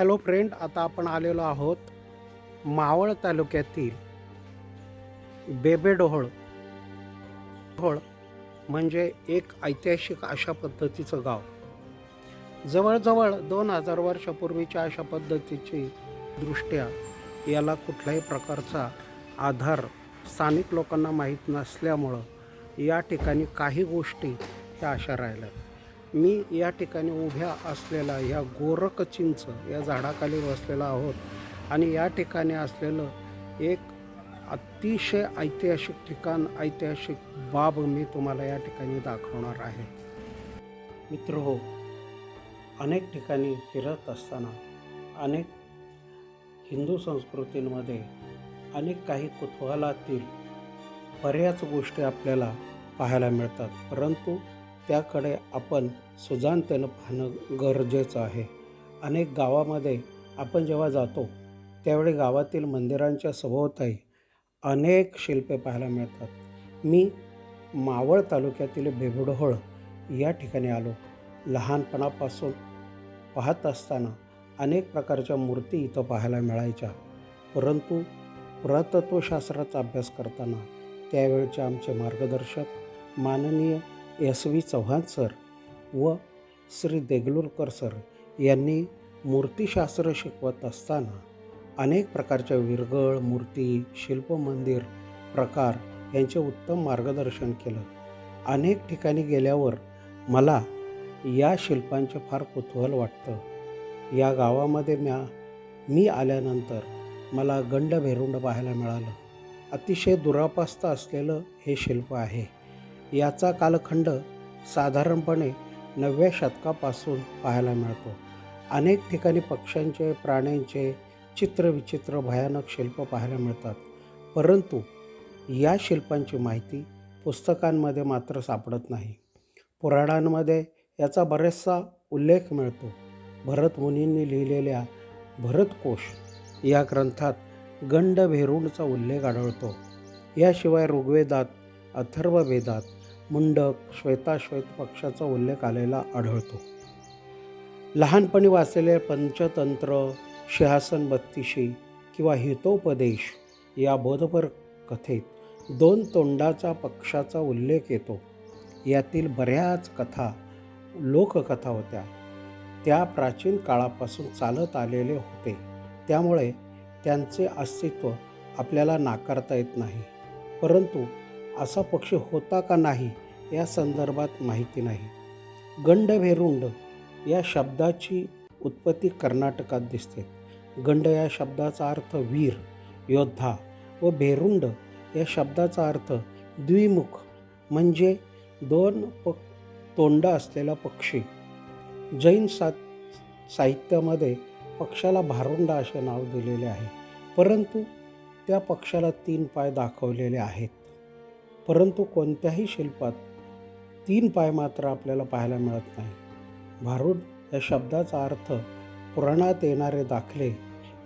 Hello friend आता आपण आलेलो आहोत मावळ तालुक्यातील बेबेडोहळ. ढोळ म्हणजे एक ऐतिहासिक अशा पद्धतीचं गाव. जवळजवळ दोन हजार वर्षापूर्वीच्या अशा पद्धतीची दृष्ट्या याला कुठल्याही प्रकारचा आधार स्थानिक लोकांना माहीत नसल्यामुळं या ठिकाणी काही गोष्टी ह्या अशा राहिल्या मी या ठिकाणी उभ्या असलेला या गोरख चिंच या झाडाखाली बसलेला आहोत. आणि या ठिकाणी असलेलं एक अतिशय ऐतिहासिक ठिकाण ऐतिहासिक बाब मी तुम्हाला या ठिकाणी दाखवणार आहे. मित्र हो अनेक ठिकाणी फिरत असताना अनेक हिंदू संस्कृतींमध्ये अनेक काही कुतूहलातील बऱ्याच गोष्टी आपल्याला पाहायला मिळतात. परंतु त्याकडे आपण सुजानतेनं पाहणं गरजेचं आहे. अनेक गावामध्ये आपण जेव्हा जातो त्यावेळी गावातील मंदिरांच्या सभोवताही अनेक शिल्पे पाहायला मिळतात. मी मावळ तालुक्यातील बेबुडहोळ या ठिकाणी आलो. लहानपणापासून पाहत असताना अनेक प्रकारच्या मूर्ती इथं पाहायला मिळायच्या. परंतु पुरातत्वशास्त्राचा अभ्यास करताना त्यावेळचे आमचे मार्गदर्शक माननीय एस व्ही चव्हाण सर व श्री देगलूरकर सर यांनी मूर्तिशास्त्र शिकवत असताना अनेक प्रकारच्या विरगळ मूर्ती शिल्पमंदिर प्रकार यांचे उत्तम मार्गदर्शन केलं. अनेक ठिकाणी गेल्यावर मला या शिल्पांचे फार कुतूहल वाटतं. या गावामध्ये म्या मी आल्यानंतर मला गंड भेरुंड पाहायला मिळालं. अतिशय दुरापास्त असलेलं हे शिल्प आहे. याचा कालखंड साधारणपणे नवव्या शतकापासून पाहायला मिळतो. अनेक ठिकाणी पक्ष्यांचे प्राण्यांचे चित्रविचित्र भयानक शिल्प पाहायला मिळतात. परंतु या शिल्पांची माहिती पुस्तकांमध्ये मात्र सापडत नाही. पुराणांमध्ये याचा बरेचसा उल्लेख मिळतो. भरतमुनींनी लिहिलेल्या भरतकोश या ग्रंथात गंड भेरूणचा उल्लेख आढळतो. याशिवाय ऋग्वेदात अथर्ववेदात मुंडक श्वेताश्वेत पक्षाचा उल्लेख आलेला आढळतो. लहानपणी वाचलेले पंचतंत्र सिंहासन बत्तीशी किंवा हितोपदेश या बोधपर कथेत दोन तोंडाचा पक्षाचा उल्लेख येतो. यातील बऱ्याच कथा लोककथा होत्या. त्या प्राचीन काळापासून चालत आलेले होते. त्यामुळे त्यांचे अस्तित्व आपल्याला नाकारता येत नाही. परंतु असा पक्षी होता का नाही या संदर्भात माहिती नाही. गंडभेरुंड या शब्दाची उत्पत्ती कर्नाटकात दिसते. गंड या शब्दाचा अर्थ वीर योद्धा व भेरुंड या शब्दाचा अर्थ द्विमुख म्हणजे दोन प तोंड असलेला पक्षी. जैन सा साहित्यामध्ये पक्षाला भारुंड असे नाव दिलेले आहे परंतु त्या पक्षाला तीन पाय दाखवलेले आहेत. परंतु कोणत्याही शिल्पात तीन पाय मात्र आपल्याला पाहायला मिळत नाही. भारूड या शब्दाचा अर्थ पुराणात येणारे दाखले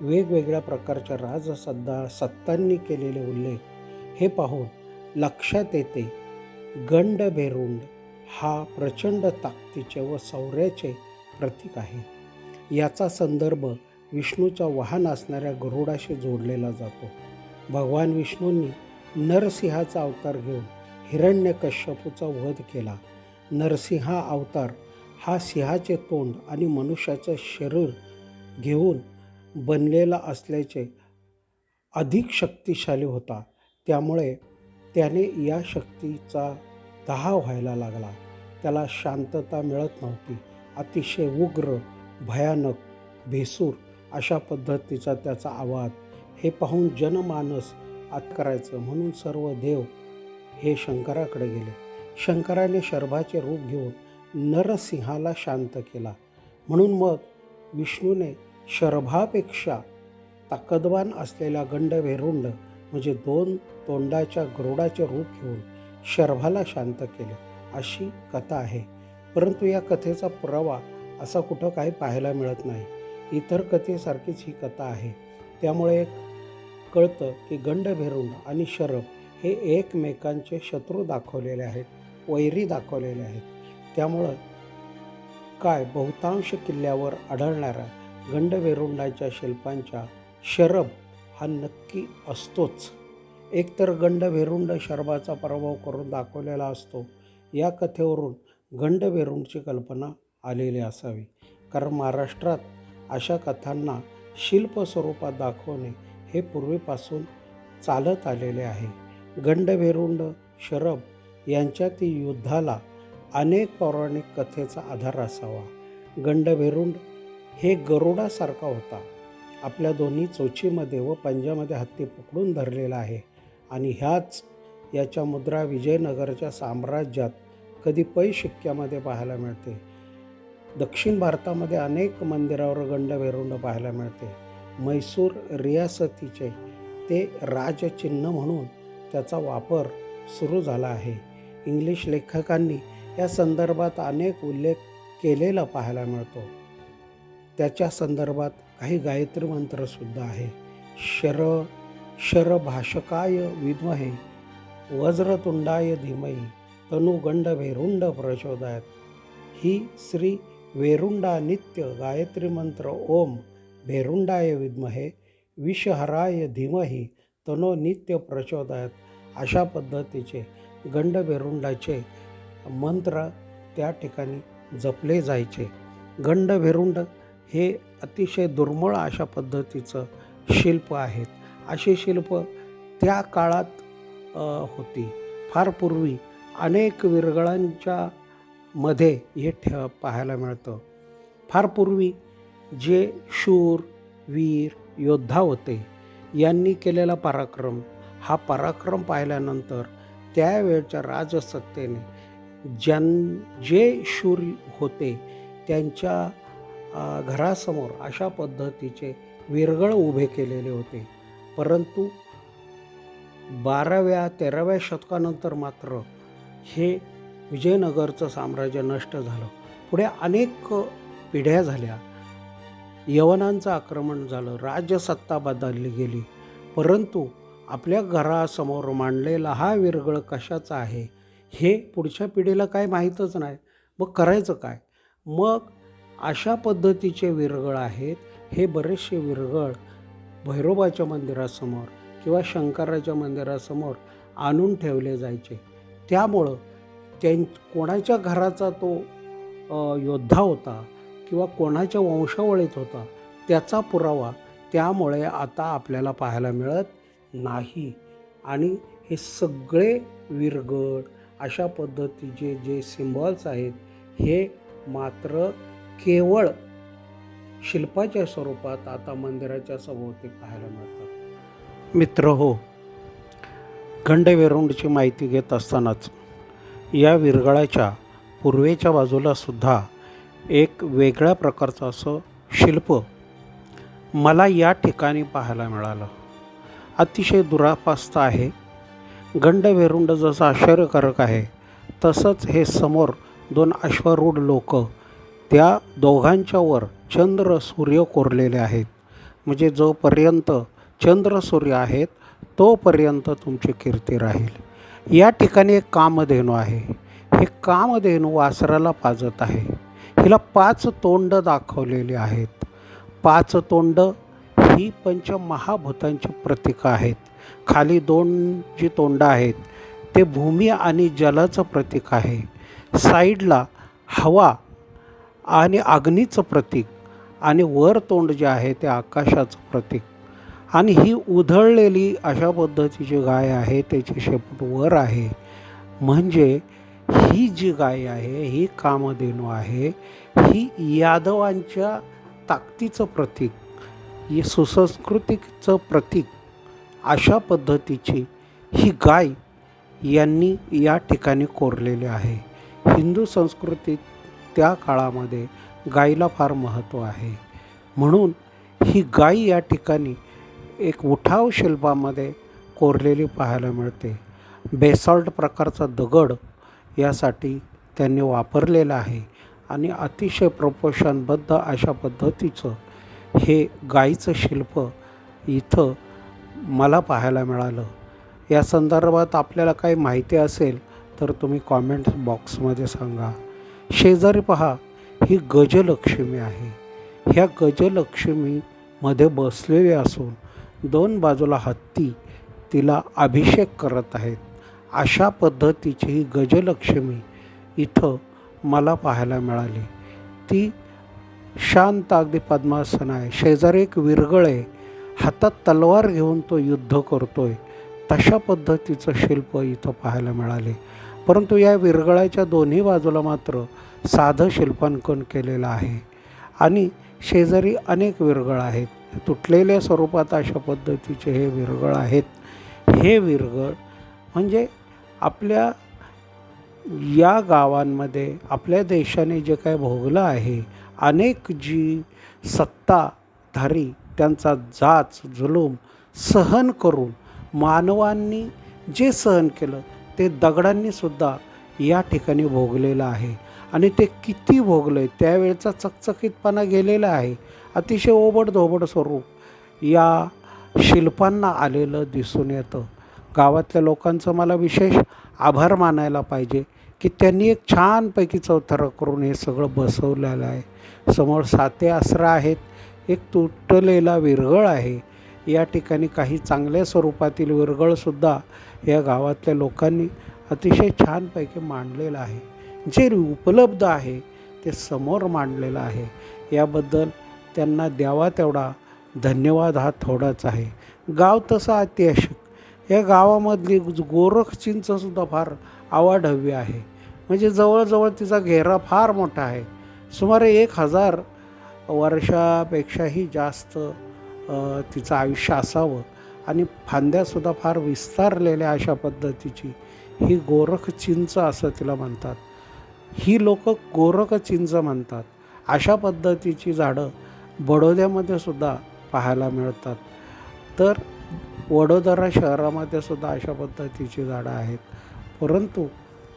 वेगवेगळ्या प्रकारच्या राजसद्दा सत्तांनी केलेले उल्लेख हे पाहून लक्षात येते गंड भेरुंड हा प्रचंड ताकदीचे व शौर्याचे प्रतीक आहे. याचा संदर्भ विष्णूच्या वाहन असणाऱ्या गरुडाशी जोडलेला जातो. भगवान विष्णूंनी नरसिंहाचा अवतार घेऊन हिरण्यकश्यपूचा वध केला. नरसिंहा अवतार हा सिंहाचे तोंड आणि मनुष्याचे शरीर घेऊन बनलेला असल्याचे अधिक शक्तिशाली होता. त्यामुळे त्याने या शक्तीचा दहा व्हायला लागला. त्याला शांतता मिळत नव्हती. अतिशय उग्र भयानक भेसूर अशा पद्धतीचा त्याचा आवाज. हे पाहून जनमानस आत करायचं. म्हणून सर्व देव हे शंकराकडे गेले. शंकराने शर्भाचे रूप घेऊन नरसिंहाला शांत केला. म्हणून मग विष्णूने शर्भापेक्षा ताकदवान असलेला गंडभेरुंड म्हणजे दोन तोंडाच्या गरुडाचे रूप घेऊन शर्भाला शांत केले. अशी कथा आहे. परंतु या कथेचा पुरावा असा कुठं काही पाहायला मिळत नाही. इतर कथेसारखीच ही कथा आहे. त्यामुळे एक कळतं की गंडभेरुंड आणि शरभ हे एकमेकांचे शत्रू दाखवलेले आहेत वैरी दाखवलेले आहेत. त्यामुळं काय बहुतांश किल्ल्यावर आढळणाऱ्या गंडभेरुंडाच्या शिल्पांच्या शरब हा नक्की असतोच. एकतर गंडभेरुंड शरबाचा पराभव करून दाखवलेला असतो या कथेवरून गंडभेरुंडची कल्पना आलेली असावी. कारण महाराष्ट्रात अशा कथांना शिल्प स्वरूपात दाखवणे हे पूर्वीपासून चालत आलेले आहे. गंडभेरुंड शरब यांच्यातील युद्धाला अनेक पौराणिक कथेचा आधार असावा. गंडभेरुंड हे गरुडासारखा होता. आपल्या दोन्ही चोचीमध्ये व पंजामध्ये हत्ती पकडून धरलेला आहे आणि ह्याच याच्या मुद्रा विजयनगरच्या साम्राज्यात कधी पै शिक्क्यामध्ये पाहायला मिळते. दक्षिण भारतामध्ये अनेक मंदिरावर गंडभेरुंड पाहायला मिळते. म्हैसूर रियासतीचे ते राजचिन्ह म्हणून त्याचा वापर सुरू झाला आहे. इंग्लिश लेखकांनी या संदर्भात अनेक उल्लेख केलेला पाहायला मिळतो. त्याच्या संदर्भात काही गायत्री मंत्रसुद्धा आहे. शर शरभाषकाय विद्महे वज्रतुंडाय धीमही तनुगंड भेरुंड प्रचोदयात. ही श्री वेरुंडा नित्य गायत्री मंत्र ओम भेरुंडाय विद्महे विषहराय धीमही तनो नित्य प्रचोदयात. अशा पद्धतीचे गंडभेरुंडाचे मंत्र त्या ठिकाणी जपले जायचे. गंडभेरुंड हे अतिशय दुर्मिळ अशा पद्धतीचं शिल्प आहेत. अशी शिल्प त्या काळात होती. फार पूर्वी अनेक विरगळांच्या मध्ये हे ठे पाहायला मिळतं. फार पूर्वी जे शूर वीर योद्धा होते यांनी केलेला पराक्रम हा पराक्रम पाहिल्यानंतर त्यावेळच्या राजसत्तेने ज्यां जे शूर होते त्यांच्या घरासमोर अशा पद्धतीचे विरगळ उभे केलेले होते. परंतु बाराव्या तेराव्या शतकानंतर मात्र हे विजयनगरचं साम्राज्य नष्ट झालं. पुढे अनेक पिढ्या झाल्या. यवनांचं आक्रमण झालं राज्यसत्ता बदलली गेली. परंतु आपल्या घरासमोर मांडलेला हा विरगळ कशाचा आहे हे पुढच्या पिढीला काय माहीतच नाही. मग करायचं काय? मग अशा पद्धतीचे विरगळ आहेत हे बरेचसे विरगळ भैरोबाच्या मंदिरासमोर किंवा शंकराच्या मंदिरासमोर आणून ठेवले जायचे. त्यामुळं त्यां कोणाच्या घराचा तो योद्धा होता किंवा कोणाच्या वंशावळीत होता त्याचा पुरावा त्यामुळे आता आपल्याला पाहायला मिळत नाही. आणि हे सगळे विरगड अशा पद्धतीचे जे सिम्बॉल्स आहेत हे मात्र केवळ शिल्पाच्या स्वरूपात आता मंदिराच्या सभोवती पाहायला मिळतात. मित्र हो गंडवेरुंडची माहिती घेत असतानाच या विरगळाच्या पूर्वेच्या बाजूला सुद्धा एक वेगळ्या प्रकारचं असं शिल्प मला या ठिकाणी पाहायला मिळालं. अतिशय दुरापास्त आहे. गंडवेरुंड जसं आश्चर्यकारक आहे तसंच हे समोर दोन अश्वारूढ लोक त्या दोघांच्यावर चंद्र सूर्य कोरलेले आहेत. म्हणजे जोपर्यंत चंद्र सूर्य आहेत तोपर्यंत तुमची कीर्ती राहील. या ठिकाणी एक कामधेनू आहे. हे कामधेनू वासराला पाजत आहे. हिला पाच तोंड दाखवलेली आहेत. पाच तोंड ही पंचमहाभूतांची प्रतीकं आहेत. खाली दोन जी तोंड आहेत ते भूमी आणि जलाचं प्रतीक आहे. साईडला हवा आणि अग्नीचं प्रतीक आणि वर तोंड जे आहे ते आकाशाचं प्रतीक. आणि ही उधळलेली अशा पद्धतीची गाय आहे त्याची शेपूट वर आहे. म्हणजे ही जी गाय आहे ही कामधेनू आहे ही यादवांच्या ताकदीचं प्रतीक ही सुसंस्कृतीचं प्रतीक अशा पद्धतीची ही गाय यांनी या ठिकाणी कोरलेली आहे. हिंदू संस्कृतीत त्या काळामध्ये गायीला फार महत्त्व आहे. म्हणून ही गाय या ठिकाणी एक उठाव शिल्पामध्ये कोरलेली पाहायला मिळते. बेसॉल्ट प्रकारचा दगड यासाठी त्यांनी वापरलेलं आहे. आणि अतिशय प्रपोषणबद्ध अशा पद्धतीचं हे गाईचं शिल्प इथं मला पाहायला मिळालं. या संदर्भात आपल्याला काही माहिती असेल तर तुम्ही कॉमेंट बॉक्समध्ये सांगा. शेजारी पहा ही गजलक्ष्मी आहे. ह्या गजलक्ष्मीमध्ये बसलेली असून दोन बाजूला हत्ती तिला अभिषेक करत आहेत. अशा पद्धतीची ही गजलक्ष्मी इथं मला पाहायला मिळाली. ती शांत अगदी पद्मासन आहे. शेजारी एक विरगळ आहे. हातात तलवार घेऊन तो युद्ध करतो आहे तशा पद्धतीचं शिल्प इथं पाहायला मिळाले. परंतु या विरगळाच्या दोन्ही बाजूला मात्र साधं शिल्पांकन केलेलं आहे. आणि शेजारी अनेक विरगळ आहेत. तुटलेल्या स्वरूपात अशा पद्धतीचे हे विरगळ आहेत. हे विरगळ म्हणजे आपल्या या गावांमध्ये आपल्या देशाने जे काय भोगलं आहे अनेक जी सत्ताधारी त्यांचा जाच जुलूम सहन करून मानवांनी जे सहन केलं ते दगडांनीसुद्धा या ठिकाणी भोगलेलं आहे. आणि ते किती भोगलं आहे त्यावेळचा चकचकीतपणा गेलेला आहे. अतिशय ओबडधोबड स्वरूप या शिल्पांना आलेलं दिसून येतं. गावातल्या लोकांचं मला विशेष आभार मानायला पाहिजे की त्यांनी एक छानपैकी चौथरा करून हे सगळं बसवलेलं आहे. समोर साते आसरा आहेत एक तुटलेला विरगळ आहे. या ठिकाणी काही चांगल्या स्वरूपातील विरगळसुद्धा या गावातल्या लोकांनी अतिशय छानपैकी मांडलेलं आहे. जे उपलब्ध आहे ते समोर मांडलेलं आहे. याबद्दल त्यांना द्यावा तेवढा धन्यवाद हा थोडाच आहे. गाव तसं अतिशय या गावामधली गोरखचिंचसुद्धा फार आवाढव्य आहे. म्हणजे जवळजवळ तिचा घेरा फार मोठा आहे. सुमारे एक हजार वर्षापेक्षाही जास्त तिचं आयुष्य असावं आणि फांद्यासुद्धा फार विस्तारलेल्या अशा पद्धतीची ही गोरख चिंच असं तिला म्हणतात. ही लोक गोरख चिंच म्हणतात. अशा पद्धतीची झाडं बडोद्यामध्ये सुद्धा पाहायला मिळतात. तर वडोदरा शहरामध्ये सुद्धा अशा पद्धतीची झाडं आहेत. परंतु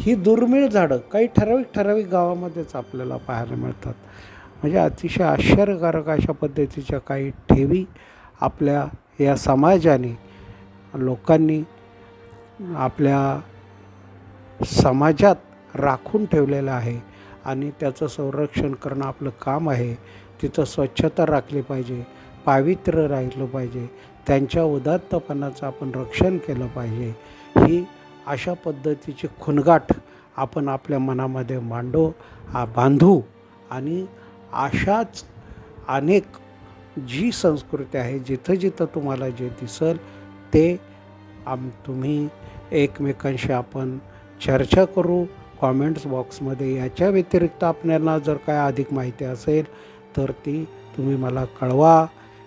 ही दुर्मिळ झाडं काही ठराविक ठराविक गावामध्येच आपल्याला पाहायला मिळतात. म्हणजे अतिशय आश्चर्यकारक अशा पद्धतीच्या काही ठेवी आपल्या या समाजाने लोकांनी आपल्या समाजात राखून ठेवलेलं आहे आणि त्याचं संरक्षण करणं आपलं काम आहे. तिथं स्वच्छता राखली पाहिजे पावित्र्य राहिलं पाहिजे. त्यांच्या उदात्तपणाचं आपण रक्षण केलं पाहिजे. ही अशा पद्धतीची खुणगाठ आपण आपल्या मनामध्ये मांडो बांधू आणि अशाच अनेक जी संस्कृती आहे जिथं जिथं तुम्हाला जे दिसल ते आम तुम्ही एकमेकांशी आपण चर्चा करू. कॉमेंट्स बॉक्समध्ये याच्या व्यतिरिक्त आपल्याला जर काय अधिक माहिती असेल तर ती तुम्ही मला कळवा.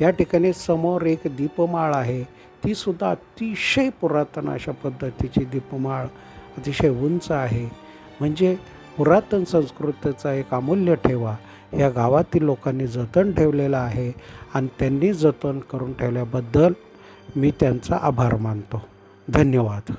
या ठिकाणी समोर एक दीपमाळ आहे. तीसुद्धा अतिशय पुरातन अशा पद्धतीची दीपमाळ अतिशय उंच आहे. म्हणजे पुरातन संस्कृतीचा एक अमूल्य ठेवा. या गावातील लोकांनी जतन ठेवलेला आहे आणि त्यांनी जतन करून ठेवल्याबद्दल मी त्यांचा आभार मानतो. धन्यवाद.